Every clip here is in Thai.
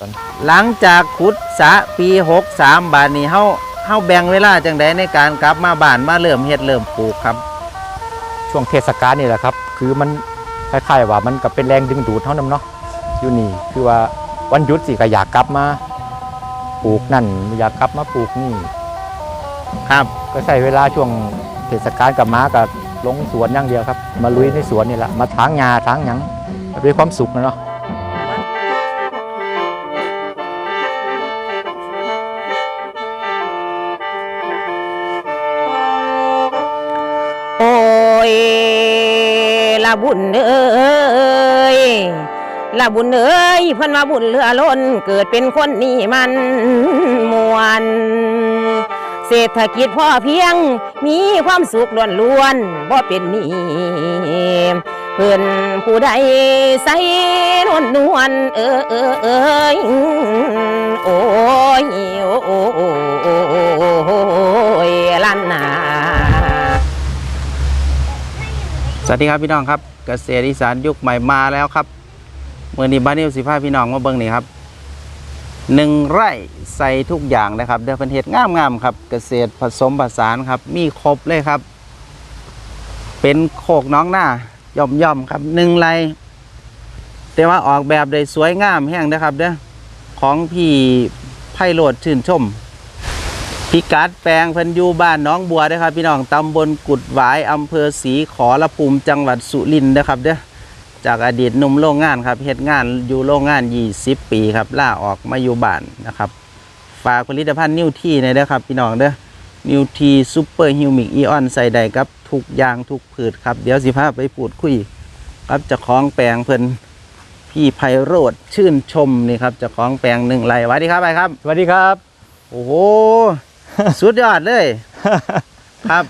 ตอนหลังจากขุดสระปี 63 บาทนี้เฮาเฮาแบ่งเวลาจังไดในการกลับมาบ้านมาเริ่มเฮ็ดเริ่มปลูกครับ ช่วงเทศกาลนี่แหละครับ คือมันคล้ายๆว่ามันก็เป็นแรงดึงดูดเท่านั้นเนาะอยู่นี่คือว่าวันหยุดสิก็อยากกลับมาปลูกนั่นอยากกลับมาปลูกนี่ครับ ก็ใช้เวลาช่วงเทศกาลกับมากับลงสวนอย่างเดียวครับ มาลุยในสวนนี่แหละมาถางหญ้าถางหยังด้วยความสุขนะเนาะ ละบุญเอ้ยละบุญเอ้ยเพิ่นว่าบุญเหลือล้นเกิดเป็นคนนี่มันมวนเศรษฐกิจพ่อเพียงมีความสุขล้วนๆบ่เป็นหนี้เพิ่นผู้ใดใส่นวลนวลเออเออเอยโอ้ยโอ้โอ้โอ้โอ้โอ้ยลันนา วัสดีครับพี่น้องครับเกษตรอีสานยุคใหม่มาแล้วครับเมื่อนี้บ้านนิวสิพาพี่น้องมาเบิ่งนี่ครับหนึ่งไร่ใส่ทุกอย่างนะครับเดี๋ยวเป็นเห็ดงามๆครับ เกษตรผสมผสานครับ มีครบเลยครับ เป็นโคกน้องหน้าย่อมย่อมๆครับหนึ่งไรแต่ว่าออกแบบได้สวยงามแห้งนะครับเด้อของพี่ไพโรดชื่นชม พิกัดแปลงเพันอยูบ้านหน้องบัวเด้อครับ พี่น้องตำบลกุดหวายอำเภอศรีขอรภูมิจังหวัดสุรินทร์นะครับเด้อจากอดีตหนุ่มโรงงานครับเฮ็ดงานอยู่โรงงาน 20 ปีครับล่าออกมาอยู่บ้านนะครับฝากผลิตภัณฑ์นิวทีในอยเด้อครับพี่น้องเด้อนิวทีซูเปอร์ฮิวมิกอีออนใส่ใดครับทุกอย่างทุกผืชครับ เดี๋ยวสิพาไปพูดคุยครับเจ้าของแปลงเพิ่นพี่ไพโรธชื่นชมนี่ครับเจ้าของแปลงหนึ่งไร่สวัสดีครับไปครับ สวัสดีครับ โอ้โห สุดยอดเลย ครับ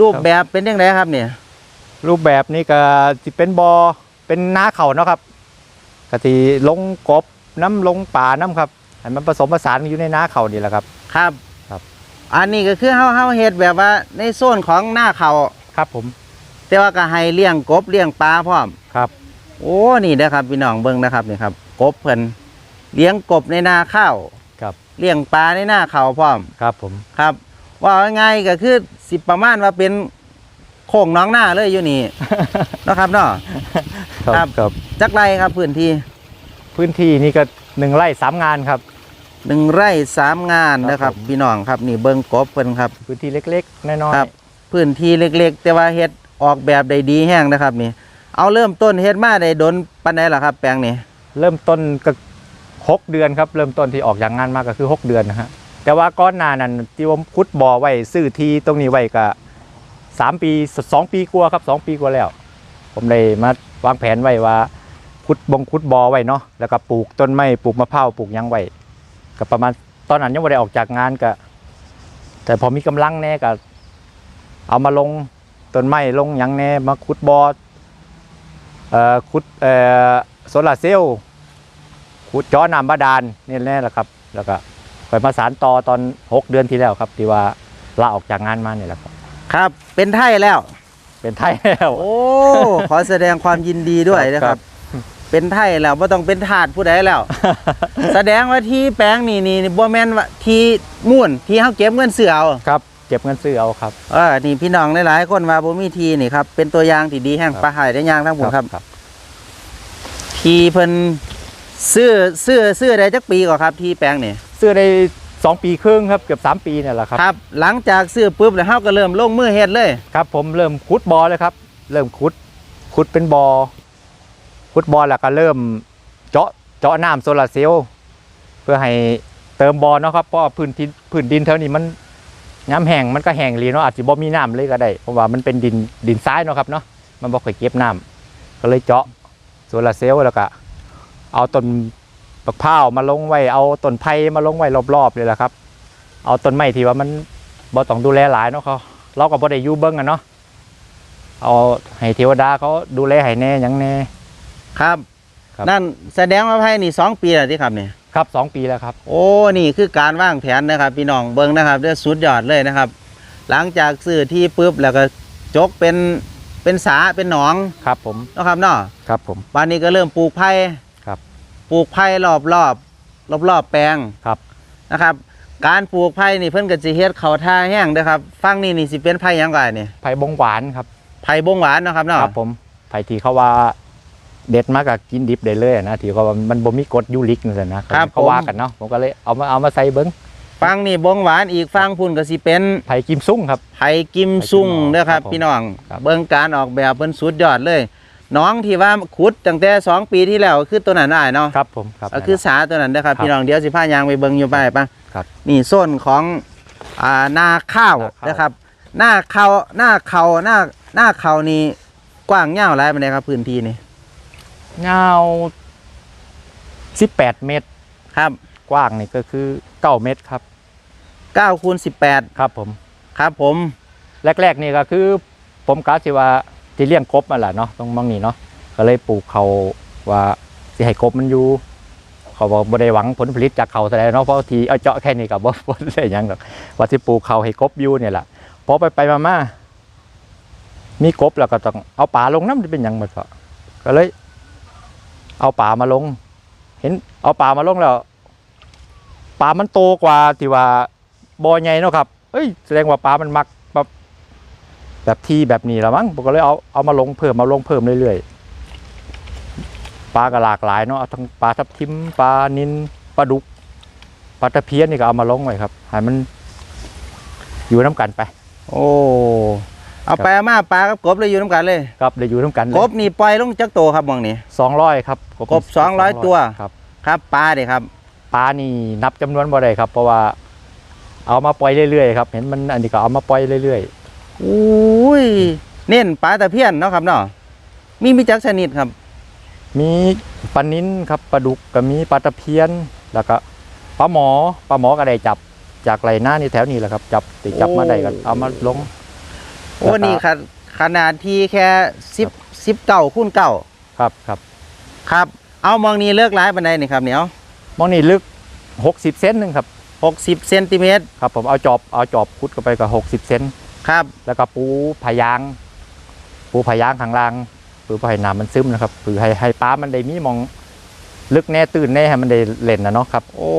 รูปแบบเป็นยังไงครับเนี่ย รูปแบบนี้ก็สิเป็นบอเป็นนาเขาเนาะครับกะทิลงกบน้ำลงป่าน้ำครับให้มันผสมผสานอยู่ในนาเขานี่แหละครับ ครับ ครับ อันนี้ก็คือเฮาเฮาเฮ็ดแบบว่าในโซนของหน้าเขาครับผม แต่ว่าก็ให้เลี้ยงกบเลี้ยงปลาพร้อมครับ โอ้นี่นะครับพี่น้องเบิ่งนะครับนี่ครับ กบเพิ่นเลี้ยงกบในนาข้าวครับ เลี้ยงปลาในนาเขาวพร้อมครับผมครับ ว่าง่ายๆก็คือสิประมาณว่าเป็นโค้งน้องหน้าเลยอยู่นี่เนาะครับเนาะครับครับจักไรครับพื้นที่ พื้นที่นี่ก็หนึ่งไร่สามงานครับหนึ่งไร่สามงานนะคครัรับบพี่น้องครับนี่เบิ้งกบเพิ่นครับ พื้นที่เล็กๆน้อยครับ พื้นที่เล็ก ๆ แต่ว่าเฮ็ดออกแบบได้ดีแห้งนะครับนี่ เอาเริ่มต้นเฮ็ดมาได้ดนปานใดล่ะครับ แปลงนี้ๆเริ่มต้นก็ หกเดือนครับเริ่มต้นที่ออกจากงานมาก็คือหกเดือนนะฮะแต่ว่าก้อนหนานั้นที่ผมคุดบ่อไว้ซื้อทีตรงนี้ไว้ก็สามปีสองปีกว่าครับสองปีกว่าแล้ว ผมเลยมาวางแผนไว้ว่าคุดบงคุดบ่อไว้เนาะแล้วก็ปลูกต้นไม้ปลูกมะพร้าวปลูกยังไว้ก็ประมาณตอนนั้นยังไม่ได้ออกจากงานก็แต่พอมีกำลังแน่ก็เอามาลงต้นไม้ลงยังแน่มาขุดบอ่อขุดโซลาร์เซลล์ ขุดเจอน้ำบาดาลนี่แน่แหละครับ แล้วก็ไปมาสารต่อตอนหกเดือนที่แล้วครับ ที่ว่าลาออกจากงานมาเนี่ยแหละครับ ครับ เป็นไทยแล้ว เป็นไทยแล้วโอ้ ขอแสดงความยินดีด้วยนะคครัรับบเป็นไทยแล้วบ่ต้องเป็นทาสผู้ใดแล้ว แสดงว่าที่แปลงนี่นี่บ่แม่นว่าที่มุ่นที่เฮาเก็บเงินเสือเอาครับเก็บเงินซื้อเอาครับเออนี่พี่น้องหลายๆคนว่าบ่มีทีนี่ครับเป็นตัวอย่างที่ดีแห่งครับปลาหายได้ย่างทั้งหมดครับครับทีเพิ่น ซื้อซื้อซื้อได้จักปีก่อนครับที่แปลงนี่ซื้อได้สองปีครึ่งครับเกือบสามปีเนี่ยแหละครับครับหลังจากซื้อปุ๊บแล้วเฮาก็เริ่มลงมือเฮ็ดเลยครับ ผมเริ่มขุดบอเลยครับ เริ่มขุดขุดเป็นบอขุดบอแล้วก็เริ่มเจาะเจาะน้ำโซลาร์เซลล์เพื่อให้เติมบอเนาะครับเพราะว่าพื้นที่พื้นดินแถวนี้มันน้ำแห้งมันก็แห้งรีเนาะอาจจะบ่มีน้ำเลยก็ได้เพราะว่ามันเป็นดินดินทรายเนาะครับเนาะมันบ่ค่อยเก็บน้ำก็เลยเจาะโซลาร์เซลล์แล้วก็ เอาต้นปักพร้าวมาลงไว้ เอาต้นไผ่มาลงไว้รอบๆเลยแหละครับ เอาต้นไม้ที่ว่ามันบ่ต้องดูแลหลายเนาะเขาเราก็บ่ได้อยู่เบิ่งกันเนาะเอาให้เทวดาเขาดูแลให้แน่หยังแน่ ครับ ครับ นั่นแสดงว่าภายนี่สองปีแล้วที่ครับนี่ครับสองปีแล้วครับ โอ้นี่คือการวางแผนนะครับ พี่น้องเบิ้งนะครับเด้อสุดยอดเลยนะครับ หลังจากซื้อที่ปุ๊บแล้วก็จกเป็นเป็นสาเป็นหนองครับผม เนาะครับเนาะครับผมวันนี้ก็เริ่มปลูกไผ่ครับ ปลูกไผ่รอบรอบรอบๆแปลงครับ นะครับ การปลูกไผ่นี่เพิ่นก็สิเฮ็ดเขาท่าแห้งเด้อครับฟังนี่นี่สิเป็นไผ่หยังก่อนนี่ไผ่บงหวานครับ ไผ่บงหวานเนาะครับเนาะ ครับผมไผ่ที่เขาว่าเด็ดมากกับกินดิบได้เลยนะที่เขาว่ามันบ่มีกรดยูริกนั่นแหละนะเขาเขาว่ากันเนาะผมก็เลยเอามาเอามาใส่เบิ้งฟังนี่บงหวานอีกฟังพุ่นก็สิเป็นไผ่กิมซุ้งครับ ไผ่กิมซุ่งไผ่กิมเด้อครับ ครับผมพี่น้องครับ เบิ่งการออกแบบเพิ่นสุดยอดเลย น้องที่ว่าขุดตั้งแต่สองปีที่แล้วคือตัวนั้นได้เนาะครับผมครับ ก็คือสาตัวนั้นเด้อครับครับ พี่น้องเดี๋ยวสิพายางไปเบิ่งอยู่ไปปะครับนี่โซนของอ่านาข้าวนาข้าวนะครับ หน้าเขาหน้าเขาหน้าหน้าเขานี่กว้างยาวหลายปานใดครับพื้นที่นี่เงาว18เมตรครับ กว้างนี่ก็คือ9เมตรครับ9คูณ18ครับผม ครับผม แรกๆนี่ก็คือ ผมกะสิว่า ที่เลี้ยงกบมาแหละเนาะตรงมองนี่เนาะก็เลยปลูกเขาว่าสิให้กบมันอยู่เขาบอกบ่ได้หวังผลผลิตจากเขาแสดงเนาะเพราะทีเอาเจาะแค่นี้ก็บ่บ่ได้ยังหรอกว่าสิปลูกเขาให้กบอยู่เนี่ยแหละพอไปไปมามามีกบแล้วก็ต้องเอาป่าลงน้ำเป็นยังหมดก็ก็เลย เอาป่ามาลง เห็น เอาป่ามาลงแล้วป่ามันโตกว่าที่ว่าบ่อใหญ่เนาะครับ เอ้ย แสดงว่าปลามันมัก แบบแบบที่แบบนี้แล้วมั้งผมก็เลยเอาเอามาลงเพิ่มมาลงเพิ่มเรื่อยๆปลาก็หลากหลายเนาะเอาทั้งปลาทับทิมปลานินปลาดุกปลาตะเพียนนี่ก็เอามาลงไว้ครับให้มันอยู่น้ำกันไป โอ้เอาไปเอามาปลากับกบเลยอยู่น้ำกันเลยครับได้อยู่น้ำกันกบนี่ปล่อยลงจักโตครับหมองนี่สองร้อยครับกบ200ตัวครับ ครับปลาเด้ครับปลานี่นับจำนวนบ่ได้ครับ เพราะว่า เอามาปล่อยเรื่อยๆครับ เห็นมันอันนี้ก็เอามาปล่อยเรื่อย อุ้ยเน้นปลาตะเพียนเนาะครับเนาะมีมีจักชนิดครับๆมีปลานินครับปลาดุกก็มีปลาตะเพียนแล้วก็ปลาหมอปลาหมอก็ได้จับจากไรหน้านี่แถวนี้แหละครับ จับติจับมาได้ก็เอามาลงโอ้แล้วก็นี่ขนาดขนาดที่แค่สิบสิบเก้าคูณเก้าครับครับ ครับ เอามองนี้เลือกร้ายบันไดนี่ครับเหนียวมองนี่ลึก60เซนหนึ่งครับหกสิบเซนติเมตรครับผมเอาจอบเอาจอบคุดเข้าไปกับ60เซน ครับแล้วก็ปูพายาง ปูพายางข้างล่างปูพายน้ำมันซึมนะครับคือให้ให้ปลามันได้มีมอง ลึกแน่ตื่นแน่ให้มันได้เล่นนะเนาะครับ โอ้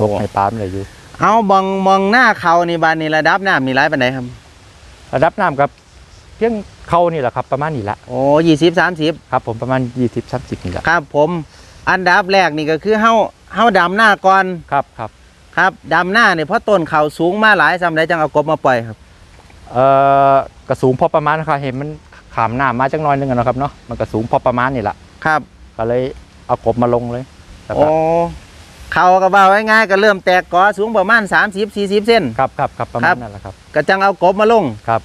ครบให้ปลามันได้อยู่ เอามองมองหน้าเขานี่บานนี่ระดับน้ำนี่ร้ายบันไดครับ ระดับน้ำครับ เพียงเขานี่แหละครับประมาณนี้ละโอ้ยี่สิบสามสิบครับ ผมประมาณ20 30นี่แหละครับ ผมอันดับแรกนี่ก็คือเฮาเฮาดำหน้าก่อนครับครับ ครับดำหน้าเนี่ยเพราะต้นเขาสูงมาหลายสำไรจังเอากบมาปล่อยครับ เอ่อกระสูงพอประมาณนะครับเห็นมันขามหน้ามาจังน้อยหนึงอะเนาะครับเนาะมันกระสูงพอประมาณนี่แหละครับก็เลยเอากบมาลงเลยแล้วก็โอ้เขาก็ว่าไว้ง่ายก็เริ่มแตกกอสูงประมาณ 30 40 เส้น ครับครับครับประครัมาณบนั่นแหละครับก็จังเอากบมาลงครับ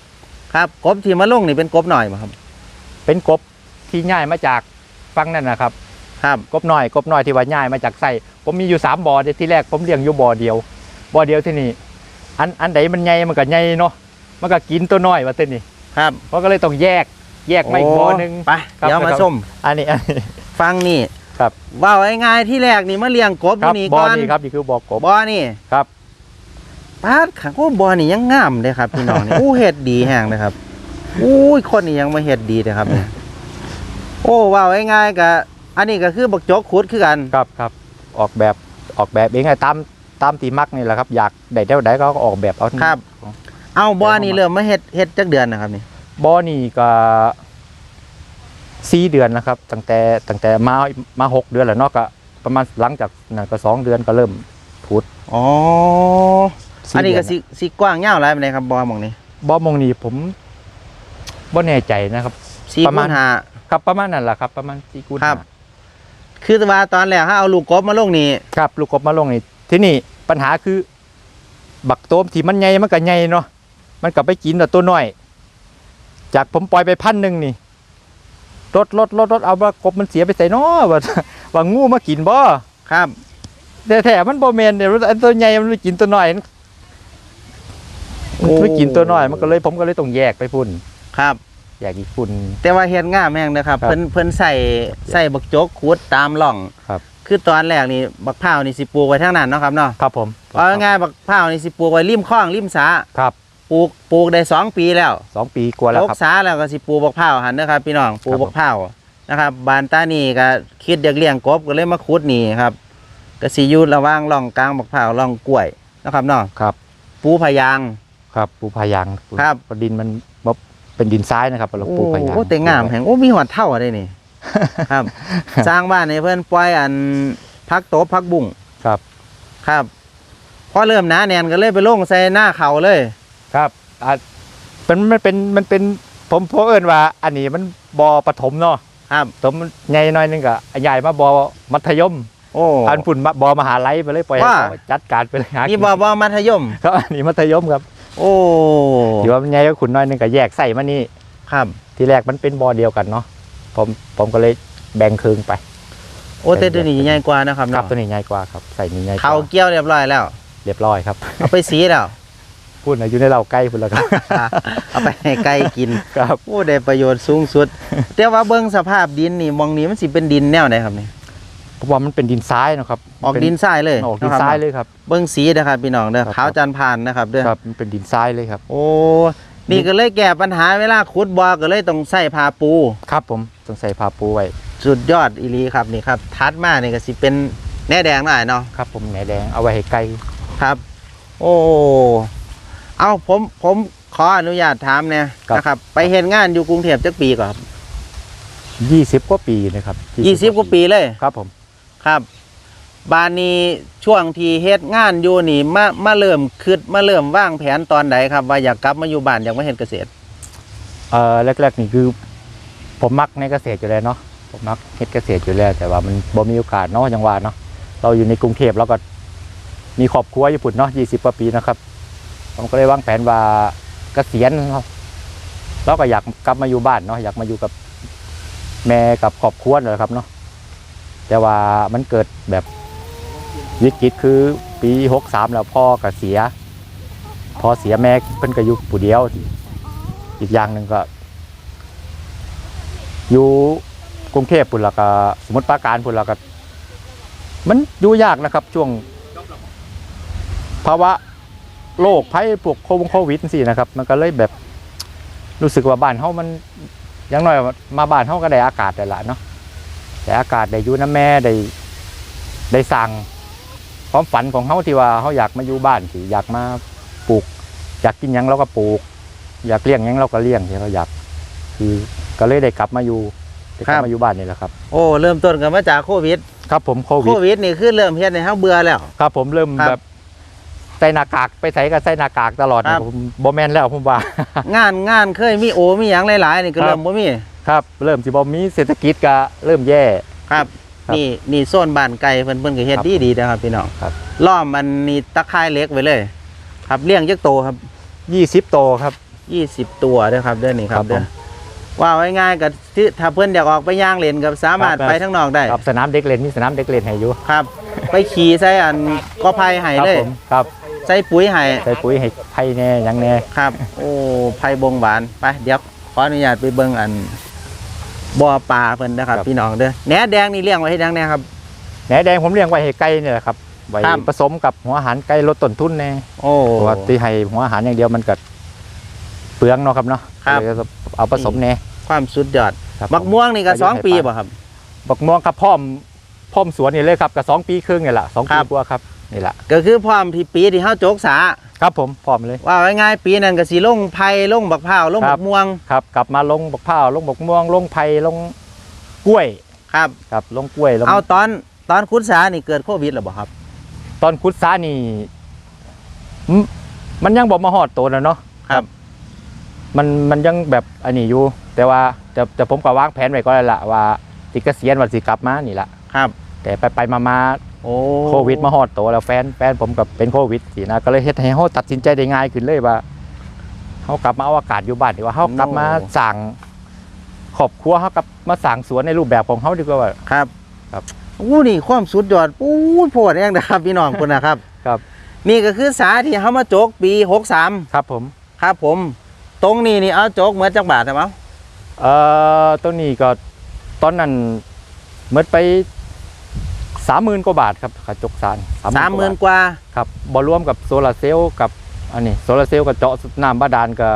ครับกบที่มาลงนี่เป็นกบหน่อยบ่ครับเป็นกบที่ง่ายมาจากฟังนั่นนะครับ ครับกบน้อยกบน้อยที่ว่าง่ายมาจากไส้ผมมีอยู่สามบ่อเดียวที่แรกผมเลี้ยงอยู่บ่อเดียวบ่อเดียวที่นี่อันอันใดมันใหญ่มันก็ใหญ่เนาะ มันก็กินตัวน้อยว่าเต้นนี่ครับเพราะก็เลยต้องแยกแยกไม่บ่อหนึงไปครับเดี๋ยวมาครับชมอันนี้อันนี้ฟังนี่ครับว่าไว้ง่ายที่แรกนี่มาเลี้ยงกบอครับยู่นี่บ่อก่อนนี้ครับนี่คือบ่อกบบ่อนี่ครับปาดขังโอ้บ่อนี่ยังงามเลยครับพี่น้องนี่อู้เฮ็ดดีแห้งเลยครับอู้ยคนนี่ยังมาเฮ็ดดีเลยครับเนี่ยโอ้ว่าไว้ง่ายก็อันนี้ก็คือบักจกขุดคือกันครับครับออกแบบออกแบบเองไงตามตามตีมักนี่แหละครับ อยากได้เท่าใดก็ออกแบบเอาครับ เอาบ่อนี่เริ่มมาเฮ็ดเฮ็ดจักเดือนนะครับนี่บ่อนี่ก็สี่เดือนนะครับ ตั้งแต่ตั้งแต่มามาหกเดือนแล้วเนาะก็ประมาณหลังจากนั้นก็สองเดือนก็เริ่มพุดอ๋อสี่อันนี้ก็เดืสิสิกว้างยาวหลายปานใดครับบ่อหม่องนี้บ่อมองนี่ผมบ่แน่ใจนะครับสี่ประคูมาณณห้าครับประมาณนั้นแหละครับ ประมาณสี่คูณครับห้าคือว่าตอนแรกถ้าเอาลูกกบมาลงนี่ครับ ลูกกบมาลงนี่ที่นี่ปัญหาคือ บักโตมที่มันใหญ่มันก็ใหญ่เนาะ มันก็ไปกินแต่ตัวน้อย จากผมปล่อยไปพันหนึ่งนี่รถรถรถรถเอาว่ากบมันเสียไปใส่เนาะว่าว่างูมากินบ่ครับแต่แถมันบ่แม่นเดี๋ยวอันตัวใหญ่มันไปกินตัวน้อยมันโอ้มันไปกินตัวน้อยมันก็เลยผมก็เลยต้องแยกไปพุ่นครับแยกอีกพุ่นแต่ว่าเฮ็ดง่ามแม่งนะครับครับเพิ่นเพิ่นใส่ใส่บักจกขุดตามร่องครับคือตอนแรกนี่บักพร้าวนี่สิปลูกไว้ทางนั้นเนาะครับเนาะครับผมเอาง่ายๆบักพร้าวนี่สิปลูกไว้ริมคลองริมสาครับ ปลูกปลูกได้สองปีแล้วสองปีกว่าแล้วตกครับสาแล้วก็สิปลูกบักพร้าวหันเด้อครับพี่น้องปลูกครับผม บักพร้าวนะครับบานตานี่ก็คิดอยากเลี้ยงกบก็เลยมาขุดนี่ครับก็สิอยู่ระหว่างร่องกลางบักพร้าวร่องกล้วยนะครับเนาะครับ ปูพะยาง ครับปูพายางครับเพาะดินมันบ่เป็นดินทรายนะครับเราโอ้ปูพายางโอ้แต่งามแห่งโอ้มีหอดเท่าได้นี่ ครับ สร้างบ้านให้เพิ่นปล่อยอันพักโตบพักบุ้งครับ ครับ พอเริ่มหนาแนนก็เลยไปลงใส่หน้าเขาเลย ครับอะมันมันเป็นมันเป็นผมเพราะเอิญว่า อันนี้มันบอปฐมเนาะครับผมใหญ่หน้อยนึงก็ใหญ่มาบอมัธยมโอ้ อันฝุ่นมาบอมหาลัยไปเลยปล่อยให้ว่า เขาจัดการไปเลยหานี่กิบอบอมัธยม ครับอันนี้มัธยมครับโอ้อยู่ว่ามันใหญ่ก็ขุนน้อยนึงก็แยกใส่มานี่ ครับ ทีแรกมันเป็นบอเดียวกันเนาะผมผมก็เลยแบ่งครึ่งไป โอ้แต่ตัวนี้ใหญ่กว่านะครับครับเนาะตัวนี้ใหญ่กว่าครับ ใส่นี้ใหญ่กเขาว่าเกี่ยวเรียบร้อยแล้ว เรียบร้อยครับ เอาไปสีแล้ว พูดอายุในเราใกล้พุ่นแล้วครับ เอาไปให้ไก่กินครับ โอ้ได้ประโยชน์สูงสุด แต่ว่าเบิ่งสภาพดินนี่มองนี้มันสิเป็นดินแนวไหนครับนี่เพราะว่ามันเป็นดินทรายเนาะครับออกดินทรายเลยออกดินะครับทรายเลยครับ เบิ่งสีนะครับพี่น้องเด้อครับ ขาวจันทร์ผ่านนะครับเด้อครับมันเป็นดินทรายเลยครับ โอ้นี่ก็เลยแก้ปัญหาเวลาขุดบ่อก็เลยต้องใส่ผ้าปู ครับผมต้องใส่ผ้าปูไว้สุดยอดอีหลีครับนี่ครับทัดมานี่ก็สิเป็นแหน่แดงหน่อยเนาะ ครับผมแหนแดงเอาไว้ให้ไก่ครับ โอ้ เอาผมผมขออนุญาตถามเนี่ยนะครับ ไปเห็นงานอยู่กรุงเทพจักปีก่อนครับยี่สิบกว่าปีนะครับยี่สิบกว่าปีเลยครับผม ครับ บานนี้ช่วงที่เฮ็ดงานอยู่นี่มามาเริ่มคิดมาเริ่มวางแผนตอนใดครับ ว่าอยากกลับมาอยู่บ้านอยากมาเฮ็ดเกษตร เอ่อแรกๆนี่คือ ผมมักในเกษตรอยู่แล้วเนาะผมมักเฮ็ดเกษตรอยู่แล้วแต่ว่ามันบ่มีโอกาสเนาะจังหวะเนาะเราอยู่ในกรุงเทพเราก็มีครอบครัวญี่ปุ่นเนาะยี่สิบกว่าปีนะครับ ผมก็เลยวางแผนว่าเกษียณเนาะเราก็อยากกลับมาอยู่บ้านเนาะอยากมาอยู่กับแม่กับครอบครัวนั่นแหละครับเนาะแต่ว่ามันเกิดแบบวิกฤตคือปีหกสามแล้วพ่อก็เสียพอเสียแม่เพิ่นก็อยู่ผู้เดียว อีกอย่างหนึ่งก็ อยู่กรุงเทพปุ่นละก็สมุทรปราการปุ่นละก็มันอยู่ยากนะครับ ช่วงภาวะ โรคภัยพวกโควงโควิดสินะครับ มันก็เลยแบบรู้สึกว่าบ้านเฮามันอยังน้อยมาบ้านเฮาก็ได้อากาศได้ละเนาะได้อากาศได้อยู่น้ำแม่ได้ได้สั่งความฝันของเฮาที่ว่าเฮาอยากมาอยู่บ้านที่อยากมาปลูก อยากกินหยังเราก็ปลูก อยากเลี้ยงหยังเราก็เลี้ยงที่เราอยากคือก็เลยได้กลับมาอยู่ได้กลับมาอยู่บ้านนี่แหละครับ โอ้เริ่มต้นกันมาจากโควิด ครับผมโคโควิดวิดนี่คือเริ่มเฮ็ดให้เฮาเบื่อแล้ว ครับผมเริ่มครับแบบ ใส่หน้ากากไปใส่ก็ใส่หน้ากากตลอดครับ ผมบอแมนแล้วผมว่า งานงานเคยมีโอมีหยังหลายๆนี่ก็ครับ เริ่มบ่มี ครับ เริ่มสิบอมีเศรษฐกิจก็เริ่มแย่ ครับ ครับนี่นี่โซนบ้านไก่เพิ่นเพิ่นก็เฮ็ดครับดีดีๆนะครับพี่น้องครับ ล้อมมันนี่ตะไคร้เหล็กไว้เลย ครับเลี้ยงจักโตครับยี่สิบโตครับ20 ตัวเด้อครับเด้อนี่คครัรับบเด้อผม ว่าไว้ง่ายกับที่ถ้าเพิ่นอยากออกไปย่างเล่นกับสามารถครับ ไปทั้งนอกได้ครับสนามเด็กเล่นมีสนามเด็กเล่นให้อยู่ครับ ไปขี่ใส่อันก็ไผ่ให้ครับเลยผมครับใส่ปุ๋ยให้ใส่ปุ๋ยให้ไผ่แน่หยังแน่ครับ โอ้ไผ่บงหวานไปเดี๋ยวขออนุญาตไปเบิ่งอันบ่อปลาเพิ่นนะครับ พี่น้องเด้อแหนแดงนี่เลี้ยงไว้ให้ดังแน่ครับ แหนแดงผมเลี้ยงไว้ให้ไก่เนี่ยแหละครับไว้ครับ ผสมกับหัวอาหารไก่ลดต้นทุนแน่โอ้ เพราะว่าที่ให้หัวอาหารอย่างเดียวมันก็ เปลืองเนาะครับเนาะครับก็เลยเอาผสมแน่ความสุดยอดครับบักม่วงนี่ก็ไปสองให้ปีปลาบ่ครับ บักม่วงครับพร้อมพร้อมสวนนี่เลยครับกับสองปีครึ่งนี่แหละสองคปีรับ กว่าครับนี่แหละก็คือพร้อมที่ปีที่เฮาโจกสา ครับผมพร้อมเลย ว่าไว้ง่ายปีนั้นก็สิลงไผ่ลงบักพร้าวลงครับับกม่วงครับกลับมาลงบักพร้าวลงบักม่วงลงไผ่ลงกล้วยครับ ครับลงกล้วยลงเอาตอนตอนคุดสานี่เกิดโควิดหรือบ่ครับ ตอนคุดซ้านี่อืมมันยังบอกมาหอดตัวนะเนาะครับ มันมันยังแบบอันนี้อยู่ แต่ว่าแต่แต่ผมก็วางแผนไว้ก็แล้วละว่าติเกษียณวันสิกลับมานี่ละครับ แต่ไปไปมามาโอ้โควิดมาหอดตัวแล้วแฟนแฟนผมกับเป็นโควิดสินะก็เลยเฮ็ดให้เขาตัดสินใจได้ง่ายขึ้นเลยว่าเขากลับมาเอาอากาศอยู่บ้านดีกว่าเขากลับมาสั่งครอบครัวเขากลับมาสั่งสวนในรูปแบบของเขาดีกว่าครับ ครับอู้นี่ความสุดยอดอู้โพดแองนะครับพี่น้องคุณนะครับ ครับ นี่ก็คือสาที่เฮามาโจกปี63ครับผม ครับผม ตรงนี้นี่เอาโจกเหมือนจักบาทใช่ไหมเอ่อตัวนี้ก็ตอนนั้นเมื่อไปสามหมื่นกว่าบาทครับกระจกสารสามหมื่นกว่าบาทกว่าครับบอรวมกับโซลาร์เซลล์กับอันนี้โซลาร์เซลล์กับเจาะน้ำบาดาลก็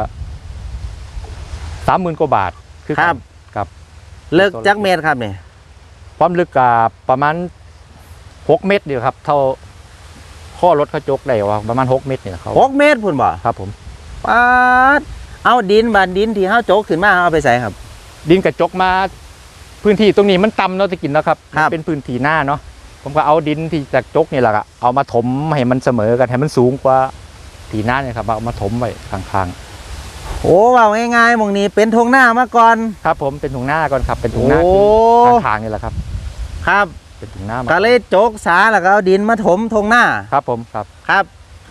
สามหมื่นกว่าบาทคือครับครับเลิกจักเมตรครับนี่ความลึกกับประมาณหกเมตรเดียวครับ เท่าข้อรถเขาจกได้ว่าประมาณหกเมตรเนี่ยเขาหกเมตรพุ่นบ่ครับผมปาด เอาดินบานดินที่เฮาโจกขึ้นมาเอาไปใส่ครับ ดินกระจกมา พื้นที่ตรงนี้มันต่ำเนาะตะกินนะครับครับมันเป็นพื้นที่หน้าเนาะผมก็เอาดินที่จากจกนี่แหละครับเอามาถมให้มันเสมอกันให้มันสูงกว่าที่หน้าเนี่ยครับเอามาถมไว้ข้างโอ้ว่าง่ายๆหมองนี้เป็นทงหน้ามาก่อน ๆครับ ผมเป็นถุงหน้าก่อนครับ เป็นถุงหน้าโอ้คือข้างๆนี่แหละครับ ครับเป็นถุงหน้ามาก็เลยโจกสาแล้วก็เอาดินมาถมทงหน้าครับผมครับ ครับ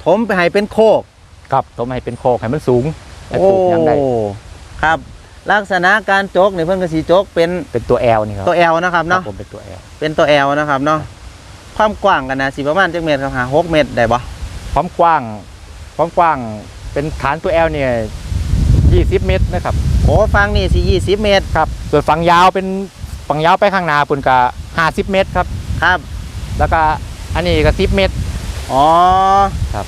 ถมไปให้เป็นโคก ครับถมให้เป็นโคกให้มันสูง ให้ปลูกหยังได้ครับ ลักษณะการโจกนี่เพิ่นก็สิโจกเป็นเป็นตัวแอลนี่ครับตัว L นะครับครัเนาะบผมเป็นตัวแอลเป็นตัว L นะครับเนาะความกว้างกันนะสิประมาณจักเมตรครับหา6เมตรได้บ่ความกว้างความกว้างเป็นฐานตัวแอลเนี่ย20 เมตรนะครับโอ้ฟังนี่สิ20เมตรครับส่วนฝั่งยาวเป็นฝั่งยาวไปข้างหน้าปุ่นกะ50 เมตรครับ ครับ แล้วก็อันนี้ก็10 เมตร อ๋อครับ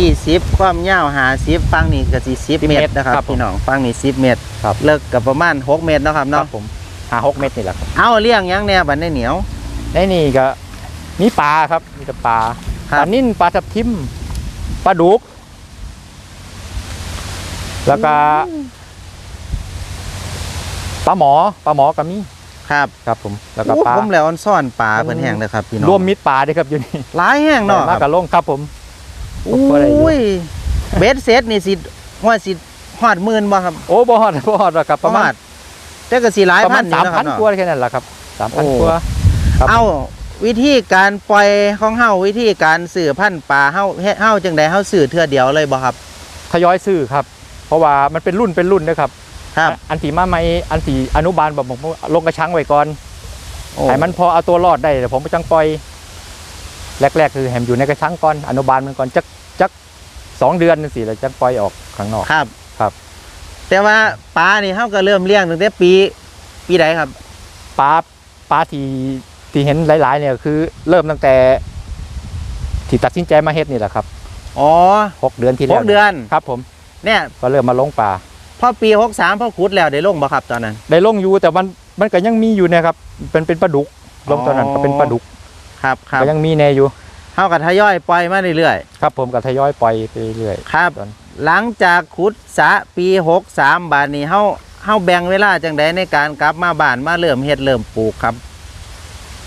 20ความยาว50ฟังนี่ก็สิ10เมตรนะครับครับผมพี่น้องฟังนี่10เมตรครับ เลิกกับประมาณ6เมตรเนาะครับครัเนาะบผมหา6เมตรนี่แหละครับเอาเลี้ยงหยังแน่บัดนี้เหนียวในนี่ก็มีปลาครับมีแต่ปลาครัปบลานิ่นปลาทับทิมปลาดุก แล้วก็ปลาหมอปลาหมอก็มีครับครับผมแล้วก็โอ้ปลาผมแล้วออนซ่อนปลาเพิ่นแห้งเลยครับพี่น้องรวมมิตรปลาด้วยครับอยู่นี่หลายแห้งเนาะมากกับลงครับผม โอ้บ่ได้อยู่ยเบสเซตนี่สิว่าสิฮอดหมื่นบ่ครับ โอ้บ่ฮอดบ่ฮอดหรอกครับประมาณฮอดแต่ก็สิหลายประพัมาณนอยู่สามนะคพัรันบเนาะกว่าแค่นั้นแหละครับสามพันโอ้กว่าครับเอาวิธีการปล่อยของเฮาวิธีการสื่อพันธุ์ปลาเฮาเฮ็ดเฮาจังไดเฮาสื่อเทื่อเดียวเลยบ่ครับทยอยซื้อครับ เพราะว่ามันเป็นรุ่นเป็นรุ่นนะครับครับ อันที่มาใหม่อันที่อนุบาลแบบผมลงกระชังไว้ก่อนโอ้ให้มันพอเอาตัวรอดได้แต่ผมไปจังปล่อย แรกๆ คือแหมอยู่ในกระชังก่อนอนุบาลมันก่อนจักจักสองเดือนนึงสิแล้วจังปล่อยออกข้างนอก ครับ ครับ แต่ว่าปลานี่เฮาก็เริ่มเลี้ยงตั้งแต่ปีปีใดครับปลาปลาที่ที่เห็นหลาย ๆ เนี่ยคือเริ่มตั้งแต่ ที่ตัดสินใจมาเฮ็ดนี่แหละครับอ๋อหกเดือนที่หแล้วกเดือนครับ ผมเนี่ยก็เริ่มมาลงปลาพอปี63พอขุดแล้วได้ลงบ่ครับตอนนั้น ได้ลงอยู่แต่มันมันก็ยังมีอยู่เนะครับ เป็นเป็นปลาดุกลงตอนนั้นอ๋อก็เป็นปลาดุก ครับครับก็ยังมีแน่อยู่เฮาก็ทยอยปล่อยมาเรื่อยครับผมก็ทยอยปล่อยไปเรื่อยๆครับตอนหลังจากขุดสระปี63บาดนี้เฮาเฮาแบ่งเวลาจังไดในการกลับมาบ้านมาเริ่มเฮ็ดเริ่มปลูกครับ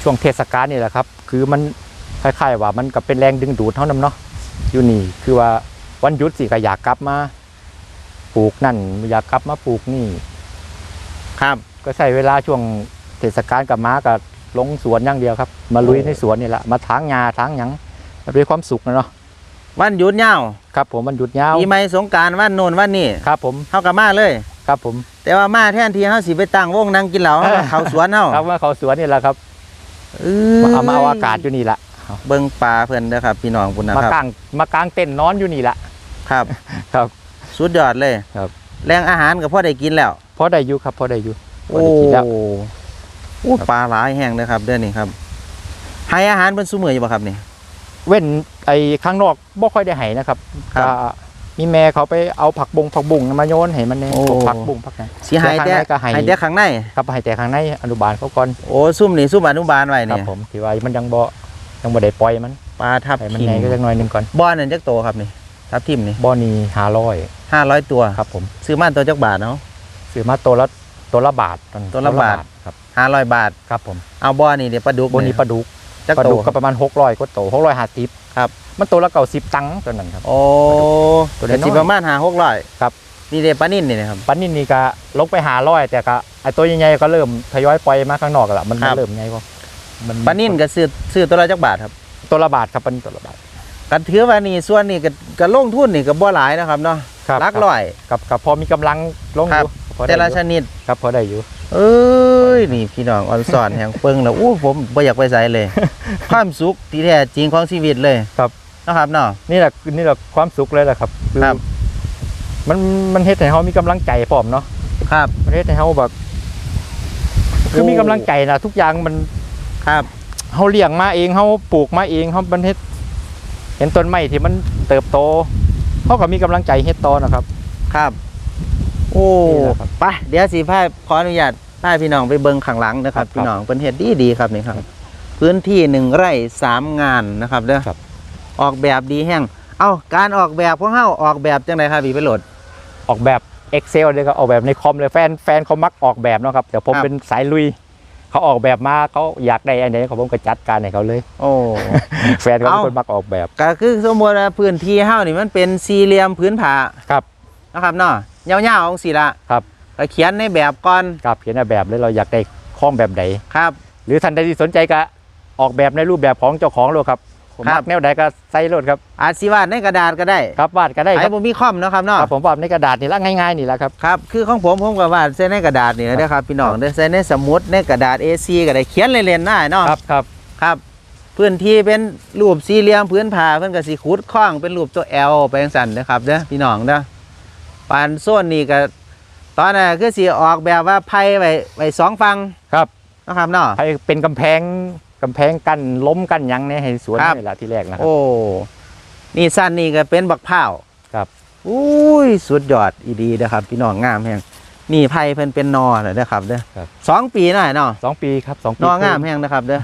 ช่วงเทศกาลนี่แหละครับ คือมันคล้ายๆว่ามันก็เป็นแรงดึงดูดเท่านั้นเนาะอยู่นี่คือว่าวันหยุดสิก็อยากกลับมาปลูกนั่นอยากกลับมาปลูกนี่ ครับ ก็ใช้เวลาช่วงเทศกาลกลับมากับ ลงสวนอย่างเดียวครับ มาลุยโอ้ในสวนนี่แหละมาถางหญ้าถางหยังด้วยความสุขนะเนาะวันหยุดยาวครับ ผมมันหยุดยาวปีใหม่สงกรารวันโน่นวันนี้ครับ ผมเฮาก็มาเลย ครับผมแต่ว่ามาแทนที่เฮาสิไปตั้งวงนั่งกินเหล้าเฮาก็เข้าสวนเฮาครับว่าเขาสวนนี่แหละครับเอ้มายเอามาเอาอากาศอยู่นี่แหละเบิ่งปลาเพิ่นเด้อครับ พี่น้องพุ่นนะมาครับ กางมากางเต้นท์นอนอยู่นี่แหละ ครับ ครับสุดยอดเลยครับ แรงอาหารก็พอได้กินแล้ว พอได้อยู่ครับพอได้อยู่พอโอ้ได้กินแล้วโอ้ปลาหลายแห้งเด้อครับเด้อนี่ครับให้อาหารเพิ่นซุมื้ออยู่บ่ครับนี่เว้นไอ้ข้างนอกบ่ค่อยได้ให้นะครับครับก็มีแม่เขาไปเอาผักบงผักบุ้งมาโยนให้มันเนี่ยโอ้พวกผักบุ้งผักนั้นสิให้แต่ข้างในก็ให้ให้แต่ข้างในครับให้แต่ข้างในอนุบาลเขาก่อนโอ้ซุ่มนี่ซุ่มอนุบาลไว้ครันี่บผมที่ว่ามันยังบ่ยังบ่ได้ปล่อยมันปลาทับให้มันทิมใหญ่ก็จักหน่อยหนึงก่อนบ่อนั่นจักโตครับนี่ทับทิมนี่บ่อนี้500 500ตัวครับผมซื้อมาตัวจักบาทเนาะซื้อมาตัวละตัวละบาทตอนตัวละบาทครับ 500บาท ครับผมเอาบ่อนี่เดี๋ยวปลาดุกบ่อนี้ปลาดุกจักปลาโตดุกก็ประมาณ600กว่าโต650ครับ มันตัวละ90ตังค์ตัวนั้นครับ โอ้ตัวเดี๋ยวน้อยสิประมาณ5 600ครับนี่เด้ปลานิ่นนี่นะครับปันนี่นี่ก็ลงไป500แต่ก็ไอ้ตัวใหญ่ๆก็เริ่มทยอยปล่อยมาข้างนอกแล้วล่ะมันครับเริ่มใหญ่กว่ามันปลานิ่นก็ซื้อซื้อตัวละจักบาทครับ ตัวละบาทครับปันตัวละบาทกันถือว่านี่ส่วนนี่ก็ก็ลงทุนนี่ก็บ่หลายนะครับเนาะครับหลักร้อยกับกับพอมีกำลังลงอครับยู่พอได้แต่ละอยู่ชนิดครับพอได้อยู่ เอ้ยนี่พี่น้องออนสอนแห่งเปิงแล้วอู้ผมบ่อยากไปใส่เลย ความสุขที่แท้จริงของชีวิตเลยครับนะครับเนาะนี่แหละนี่แหละความสุขเลยแหละครับอครับ มันมันเฮ็ดให้เฮามีกำลังใจพร้อมเนาะครับ มันเฮ็ดให้เฮาแบบคือมีกำลังใจนะทุกอย่างมันครับเฮาเลี้ยงมาเองเฮาปลูกมาเองเฮามันเฮ็ดเห็นต้นไม้ที่มันเติบโตเฮาก็มีกำลังใจเฮ็ดต่อนะครับ ครับ โอ้นี่แหละครับไปเดี๋ยวสิพาขออนุญาตพาพี่น้องไปเบิ่งข้างหลังนะครับครับพี่น้องเพิ่นเฮ็ดดีดีๆครับนี่ครับ พื้นที่หนึ่งไร่สามงานนะครับเด้อครับออกแบบดีแห้งเอ้าการออกแบบของเฮาออกแบบจังไดครับพี่ไปโหลดออกแบบ Excel เลยก็ออกแบบในคอมเลยแฟนแฟนเขามักออกแบบเนาะครับแต่ผมครับเป็นสายลุยเขาออกแบบมาเขาอยากได้อันไหนเขาผมก็จัดการให้เขาเลย โอ้แฟนเขาเป็นเอ้าคนมักออกแบบ ก็คือสมมติว่าพื้นที่เฮานี่มันเป็นสี่เหลี่ยมพื้นผาครับนะครับเนาะ ยาวๆองสิละครับก็เขียนในแบบก่อนครับเขียนในแบบเลยเราอยากได้คล้องแบบไหนครับ หรือท่านใดที่สนใจก็ออกแบบในรูปแบบของเจ้าของเลยครับผมครัมับกแนวใดก็ใส่รถครับอาจสิวาดในกระดาษก็ได้ครับวาดก็ได้คไอ้รับผมมีคอมเนาะครับเนาะครับผมวาดในกระดาษนี่ละง่ายๆนี่แหละครับครับคือของผมผมก็วาดใส่ในกระดาษนี่นะเด้อครับพี่น้องเด้อใส่ในสมุดในกระดาษ A4 ก็ได้เขียนเล่นๆได้เนาะครับครับครับพื้นที่เป็นรูปสี่เหลี่ยมพื้นผาเพิ่นก็สิขุดคล้องเป็นรูปตัว L ไปจังซั่นนะครับเด้อพี่น้องเด้อ ปานโซนนี่ก็ตอนนั้นคือสิออกแบบว่าไผไว้ไว้สองฝั่งครับนะครับเนาะให้เป็นกำแพงกำแพงกั้นล้มกั้นหยังเนี่ยให้สวนครับนี่แหละที่แรกนะครับโอ้นี่สั้นนี่ก็เป็นบักพร้าวครับอุ้ยสุดยอดอีดีนะครับพี่น้องงามแฮงนี่ไผ่เพิ่นเป็นนอเลยนะครับเด้อครับสองปีหน่อยเนาะสองปีครับสองปีนองามแฮงนะครับเด้อ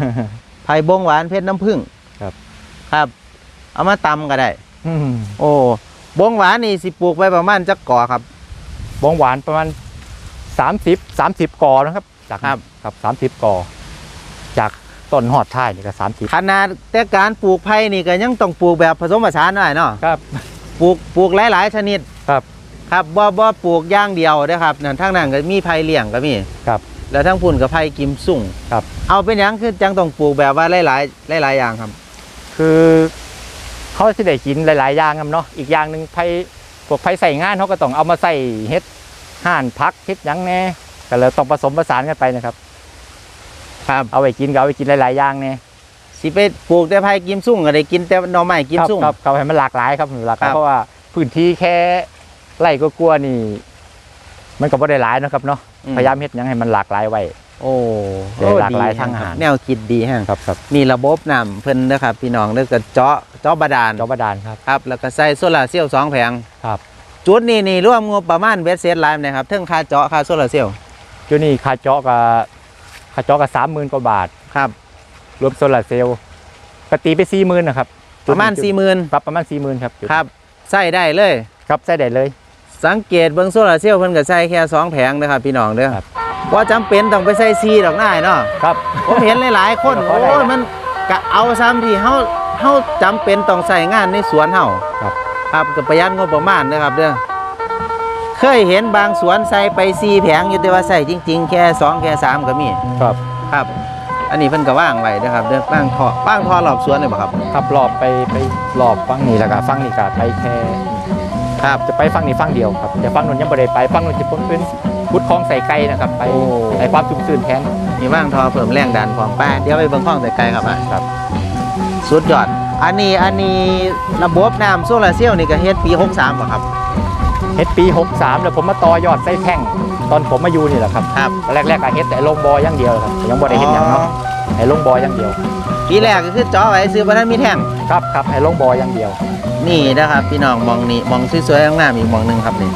ไผ่บงหวานเพชรน้ำผึ้งครับ ครับ เอามาตำก็ได้อืมโอ้ บงหวานนี่สิปลูกไว้ประมาณจักก่อครับ บองหวานประมาณ 30 30กอนะครับ จากครับ ครับ30กอจากต้นหอดท้ายนี่ก็30ขนาดแต่การปลูกไผ่นี่ก็ยังต้องปลูกแบบผสมผสานหน่อยเนาะครับ ปลูกปลูกหลายๆชนิดครับ ครับบ่บ่ปลูกอย่างเดียวนะครับนั่นทางนั้นก็มีไผ่เลี้ยงก็มีครับ แล้วทั้งพุ่นกับไผ่กิมสุ่งครับ เอาเป็นหยังคือจังต้องปลูกแบบว่าหลายๆหลายๆอย่างครับ คือ เขาจะได้กินหลาย ๆ อย่างครับเนาะอีกอย่างหนึ่งไผ่พวกไผ่ใส่งานเขาก็ต้องเอามาใส่เฮ็ดห่านพักเฮ็ดหยังแน่ก็เลยต้องผสมผสานกันไปนะครับ ครับเอาไว้กินก็เอาไว้กินหลาย ๆ อย่างเนี่ยสิไปปลูกแต่ไผ่กิมสุ่งก็ได้กินแต่หน่อไม้กิมครับสุ่งครับครับให้มันหลากหลายครับหลากหลายครับเพราะว่าพื้นที่แค่ไร่ก็กลัวๆนี่ มันก็บ่ได้หลายเนาะครับเนาะอืมพยายามเฮ็ดหยังให้มันหลากหลายไว้ โอ้เดี๋ยวหลากหลายทางอาหาร แนวคิดดีแฮงครับครับนี่ระบบน้ำเพิ่นนะครับพี่น้องเด้อก็เจาะเจาะบาดาลเจ้าบาดาลครับ ครับแล้วก็ใส่โซลาร์เซลล์สองแผงครับ จุดนี้นี่รวมงบประมาณเบ็ดเสร็จหลายไหนะครับเทั้งค่าเจาะค่าโซลาร์เซลล์จุนี่ค่าเจาะก็ค่าเจาะก็30,000กว่าบาท ครับ รวมโซลาร์เซลล์ก็ตีไป40,000นะครับประมาณจุด40,000ครับประมาณ40,000ครับจุดครับใส่ได้เลย ครับใส่ได้เลย สังเกตเบิ่งโซลาร์เซลล์เพิ่นก็ใส่แค่สองแผงนะครับพี่น้องเด้อครับ ว่าจำเป็นต้องไปใส่ซีดอกหน้ายเนาะครับ ผมเห็นหลายๆคนพอโอ้ได้ยมันกะเอาซ้ำที่เฮาเฮาจำเป็นต้องใส่งานในสวนเฮาครับ ครับก็ประหยัดงบประมาณนะครับเด้อเคยเห็นบางสวนใส่ไป4แผงอยู่แต่ว่าใส่จริง ๆ แค่สองแค่สามก็มี ครับ ครับ อันนี้เพิ่นก็ว่างไว้นะครับเด้อว่างท่อว่างท่อรอบสวนเลยบ่ครับครับรอบไปไปรอบฟังนี่แล้วก็ฟังนี่ก็ไปแค่ครับ จะไปฟังนี่ฟังเดียวครับแต่ฟังนู้นยังบ่ได้ไปฟังนู้นจะเป็นเป็น พุทธคลองใส่ไก่นะครับ ไปโอ้ในความชุ่มชื้นแทน มีว่างท่อเพิ่มแรงดันพร้อมแป้เดี๋ยวไปเบิ่งข้องใส่ไกลครับอะครับ สุดยอด อันนี้อันนี้ระบบน้ำโซลาร์เซลล์นี่ก็เฮ็ดปี 63บ่ครับ เฮ็ดปี 63แล้วผมมาต่อยอดไส้แท่งตอนผมมาอยู่นี่แหละครับครับแรกๆก็เฮ็ดแต่ลงบออย่างเดียวครับยังบ่ได้เฮ็ดหยังเนาะให้ลงบออย่างเดียว ปีแรกก็คือเจาะไว้ซื้อบ่ทันมีแท่ง ครับครับให้ลงบออย่างเดียว นี่นะครับพี่น้องมองนี่มองสวยๆข้างหน้ามีมองหนึงครับนี่